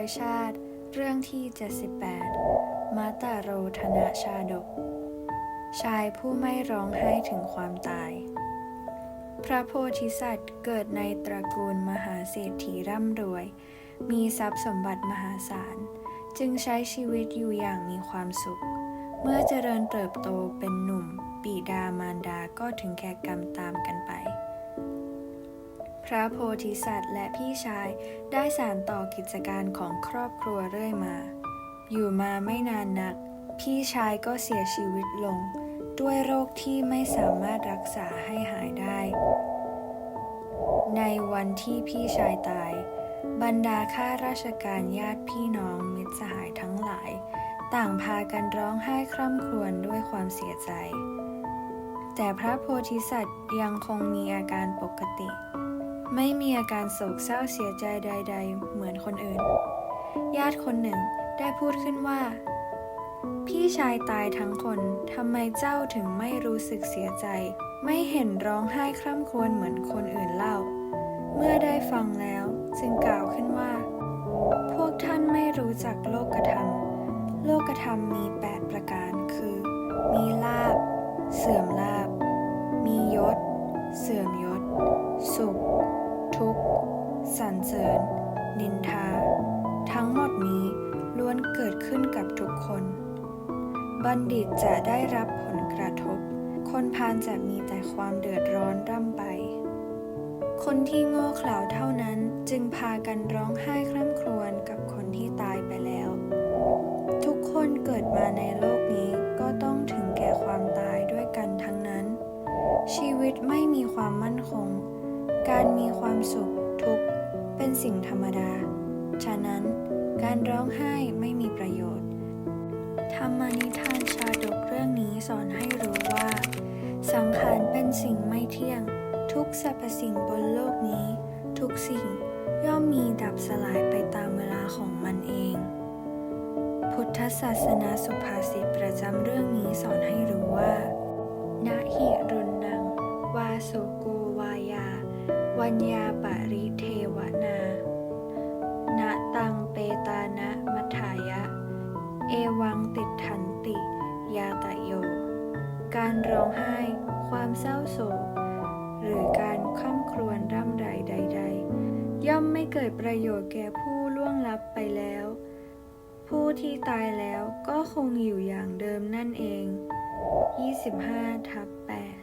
อยชาติ เรื่องที่ 78 มาตาโรธนาชาดก ชายผู้ไม่ร้องไห้ถึงความตาย พระโพธิสัตว์เกิดในตระกูลมหาเศรษฐีร่ำรวย มีทรัพย์สมบัติมหาศาล จึงใช้ชีวิตอยู่อย่างมีความสุข เมื่อเจริญเติบโตเป็นหนุ่มบิดามารดาก็ถึงแก่กรรมตามกันไป ระโพธิสัตว์และพี่ชายได้สานต่อกิจการของครอบครัวเรื่อยมา อยู่มาไม่นานนัก พี่ชายก็เสียชีวิตลง ด้วยโรคที่ไม่สามารถรักษาให้หายได้ ในวันที่พี่ชายตาย บรรดาข้าราชการญาติพี่น้องมิตรสหายทั้งหลาย ต่างพากันร้องไห้คร่ำครวญด้วยความเสียใจ แต่พระโพธิสัตว์ยังคงมีอาการปกติ ไม่มีอาการโศกเศร้าเสียใจใด ๆ เหมือนคนอื่น ญาติคนหนึ่งได้พูดขึ้นว่า พี่ชายตายทั้งคนทำไมเจ้าถึงไม่รู้สึกเสียใจ ไม่เห็นร้องไห้คร่ำครวญเหมือนคนอื่นเล่า เมื่อได้ฟังแล้วจึงกล่าวขึ้นว่า พวกท่านไม่รู้จักโลกธรรม โลกธรรมมี 8 ประการคือ สรรเสริญ นินทา ทั้งหมดนี้ล้วนเกิดขึ้นกับทุกคน บัณฑิตจะได้รับผลกระทบ คนพาลจะมีแต่ความเดือดร้อนร่ำไป คนที่โง่เขลาเท่านั้นจึงพากันร้องไห้คร่ำครวญกับคนที่ตายไปแล้ว ทุกคนเกิดมาในโลกนี้ก็ต้องถึงแก่ความตายด้วยกันทั้งนั้น ชีวิตไม่มีความมั่นคงการมีความสุขทุกข์ เป็นสิ่งธรรมดา ฉะนั้นการร้องไห้ไม่มีประโยชน์ ธรรมนิทานชาดกเรื่องนี้สอนให้รู้ว่า สังขารเป็นสิ่งไม่เที่ยง ทุกสรรพสิ่งบนโลกนี้ ทุกสิ่งย่อมมีดับสลายไปตามเวลาของมันเอง พุทธศาสนาสุภาษิตประจำเรื่องนี้สอนให้รู้ว่านะหิรุนนัง วาโสโกวายา วัญญาป ร้องไห้ ความเศร้าโศก หรือการค่ำครวญร่ำไรใด ๆ ย่อมไม่เกิดประโยชน์แก่ผู้ล่วงลับไปแล้ว ผู้ที่ตายแล้วก็คงอยู่อย่างเดิมนั่นเอง 25ทับ8